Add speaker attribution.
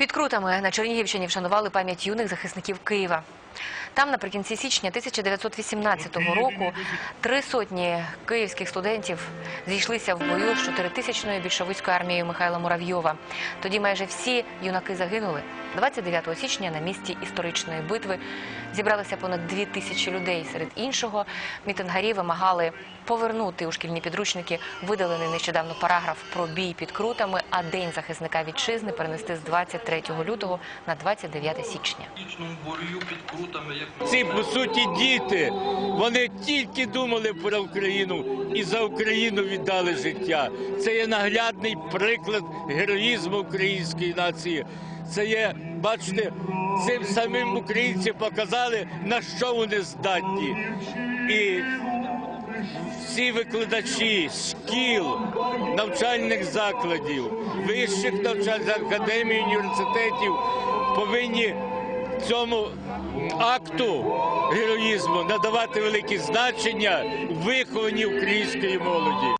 Speaker 1: Під Крутами на Чернігівщині вшанували пам'ять юних захисників Києва. Там наприкінці січня 1918 року три сотні київських студентів зійшлися в бою з чотиритисячною більшовицькою армією Михайла Муравйова. Тоді майже всі юнаки загинули. 29 січня на місці історичної битви зібралося понад дві тисячі людей. Серед іншого мітингарі вимагали повернути у шкільні підручники видалений нещодавно параграф про бій під крутами, а День захисника вітчизни перенести з 23 лютого на 29 січня.
Speaker 2: Вічному під крутами, як
Speaker 3: Ці по суті діти. Вони тільки думали про Україну і за Україну віддали життя. Це є наглядний приклад героїзму української нації. Це є, бачите, цим самим українці показали, на що вони здатні. І всі викладачі шкіл, навчальних закладів, вищих навчальних академій, університетів повинні цьому акту героїзму надавати велике значення в вихованні української молоді.